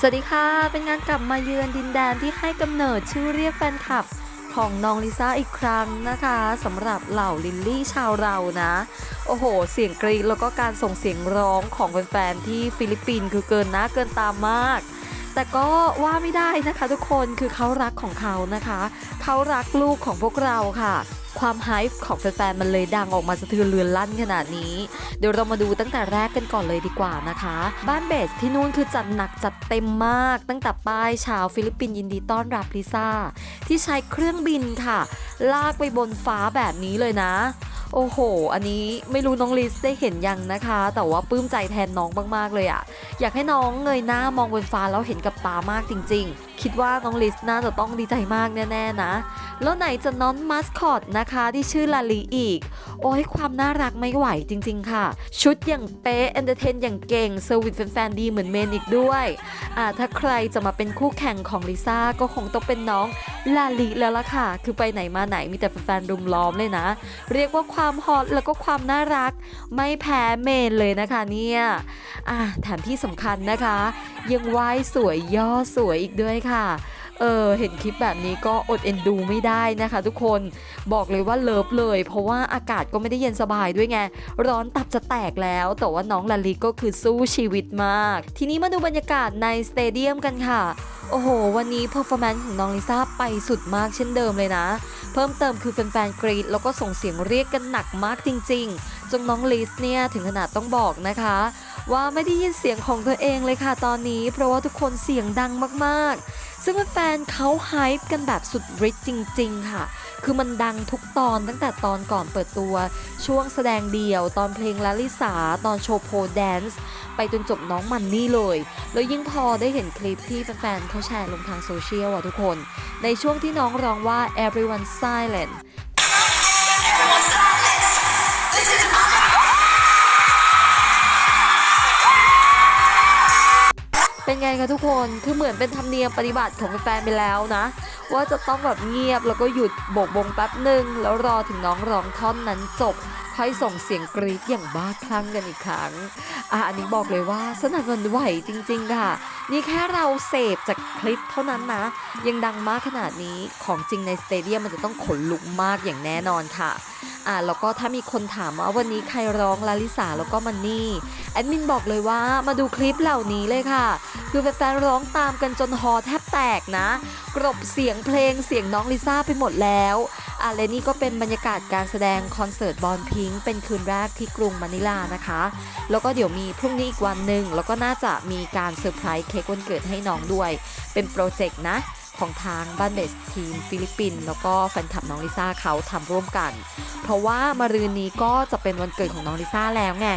สวัสดีค่ะ เป็นงานกลับมาเยือนดินแดนที่ให้กำเนิดชื่อเรียกแฟนคลับของน้องลิซ่าอีกครั้งนะคะสำหรับเหล่าลิลลี่ชาวเรานะ โอ้โห เสียงกรีดแล้วก็การส่งเสียงร้องของแฟนๆที่ฟิลิปปินส์คือเกินนะเกินตามมาก แต่ก็ว่าไม่ได้นะคะทุกคนคือเขารักของเขานะคะ เขารักลูกของพวกเราค่ะ ความไฮฟ์ของแฟนๆ มันเลยดังออกมาสะเทือนเรือนลั่นขนาดนี้ เดี๋ยวเรามาดูตั้งแต่แรกกันก่อนเลยดีกว่านะคะ บ้านเบสที่นู่นคือจัดหนักจัดเต็มมาก ตั้งแต่ป้ายชาวฟิลิปปินส์ยินดีต้อนรับลิซ่า ที่ใช้เครื่องบินค่ะ ลากไปบนฟ้าแบบนี้เลยนะโอ้โห อันนี้ไม่รู้น้องลิสได้เห็นยังนะคะ แต่ว่าปลื้มใจแทนน้องมากๆเลยอะอยากให้น้องเงยหน้ามองบนฟ้าแล้วเห็นกับตามากจริง ๆ คิดว่าน้องลิสน่าจะต้องดีใจมากแน่ๆนะ แล้วไหนจะน้องมัสคอตนะคะที่ชื่อลาลีอีก โอ้ยความน่ารักไม่ไหวจริง ๆ ค่ะ ชุดอย่างเป๊ะเอนเตอร์เทนอย่างเก่งเซอร์วิสแฟนๆดีเหมือนเมนอีกด้วยอ่าถ้าใครจะมาเป็นคู่แข่งของลิซ่าก็คงต้องเป็นน้องลาลีแล้วล่ะค่ะ คือไปไหนมาไหนมีแต่แฟนๆรุมล้อมเลยนะ เรียกว่าความฮอตแล้วก็ความน่ารัก ไม่แพ้เมนเลยนะคะเนี่ยอ่าแถมที่สำคัญนะคะ ยังไหว้สวยย่อสวยอีกด้วยค่ะ เออเห็นคลิปแบบนี้ก็อดเอ็นดูไม่ได้นะคะ ทุกคนบอกเลยว่าเลิฟเลย เพราะว่าอากาศก็ไม่ได้เย็นสบายด้วยไง ร้อนตับจะแตกแล้ว แต่ว่าน้องลาลีก็คือสู้ชีวิตมาก ทีนี้มาดูบรรยากาศในสเตเดียมกันค่ะ โอ้โห วันนี้เพอร์ฟอร์แมนซ์ของน้องลิซ่าไปสุดมากเช่นเดิมเลยนะ เพิ่มเติมคือแฟนๆกรีดแล้วก็ส่งเสียงเรียกกันหนักมากจริง ๆ จนน้องลิสเนี่ยถึงขนาดต้องบอกนะคะ ว่าไม่ได้ยินเสียงของตัวเองเลยค่ะตอนนี้ เพราะว่าทุกคนเสียงดังมากๆ ซึ่งแฟนเขาไฮป์กันแบบสุดฤทธิ์จริง ๆ ค่ะ คือมันดังทุกตอนตั้งแต่ตอนก่อนเปิดตัว ช่วงแสดงเดี่ยว ตอนเพลงลาลิสา ตอนโชว์โพแดนซ์ไปจนจบน้องมันนี่เลย แล้วยิ่งพอได้เห็นคลิปที่แฟนๆเขาแชร์ลงทางโซเชียลอะทุกคน ในช่วงที่น้องร้องว่า everyone silent ไงคะทุกคน คือเหมือนเป็นธรรมเนียมปฏิบัติของแฟนไปแล้วนะ ว่าจะต้องแบบเงียบแล้วก็หยุดโบกบงแป๊บหนึ่งแล้วรอถึงน้องร้องท่อนนั้นจบ ค่อยส่งเสียงกรี๊ดอย่างบ้าคลั่งกันอีกครั้ง อะอันนี้บอกเลยว่าสนั่นวันไหวจริง ๆ ค่ะ นี่แค่เราเสพจากคลิปเท่านั้นนะ ยังดังมากขนาดนี้ ของจริงในสเตเดียมมันจะต้องขนลุกมากอย่างแน่นอนค่ะ อะแล้วก็ถ้ามีคนถามว่าวันนี้ใครร้องลาลิสาแล้วก็มันนี่แอดมินบอกเลยว่ามาดูคลิปเหล่านี้เลยค่ะ คือแฟนๆร้องตามกันจนฮอแทบแตกนะ กรบเสียงเพลงเสียงน้องลิซ่าไปหมดแล้วอะและนี่ก็เป็นบรรยากาศการแสดงคอนเสิร์ตบอลพิงเป็นคืนแรกที่กรุงมะนิลานะคะ แล้วก็เดี๋ยวมีพรุ่งนี้อีกวันหนึ่งแล้วก็น่าจะมีการเซอร์ไพรส์เค้กวันเกิดให้น้องด้วย เป็นโปรเจกต์นะ ของทางบ้านเบสทีมฟิลิปปินส์แล้วก็แฟนคลับน้องลิซ่าเขาทำร่วมกัน เพราะว่ามารืนนี้ก็จะเป็นวันเกิดของน้องลิซ่าแล้วไง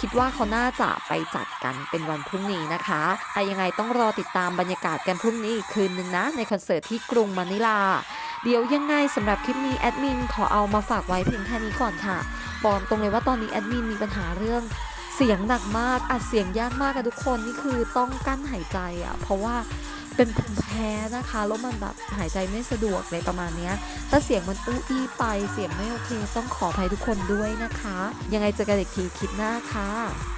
คิดว่าเขาน่าจะไปจัดกันเป็นวันพรุ่งนี้นะคะอะยังไงต้องรอติดตามบรรยากาศกันพรุ่งนี้อีกคืนนึงนะ ในคอนเสิร์ตที่กรุงมะนิลา เดี๋ยวยังไงสำหรับคลิปนี้แอดมินขอเอามาฝากไว้เพียงแค่นี้ก่อนค่ะ บอกตรงเลยว่าตอนนี้แอดมินมีปัญหาเรื่องเสียงหนักมากอัดเสียงยากมากกับทุกคนนี่คือต้องกั้นหายใจอะเพราะว่า เป็นภูมิแพ้นะคะ แล้วมันแบบหายใจไม่สะดวกอะไรประมาณนี้ถ้าเสียงมันอู้อี้ไปเสียงไม่โอเค ต้องขออภัยทุกคนด้วยนะคะ ยังไงเจอกันอีกทีคลิปหน้าค่ะ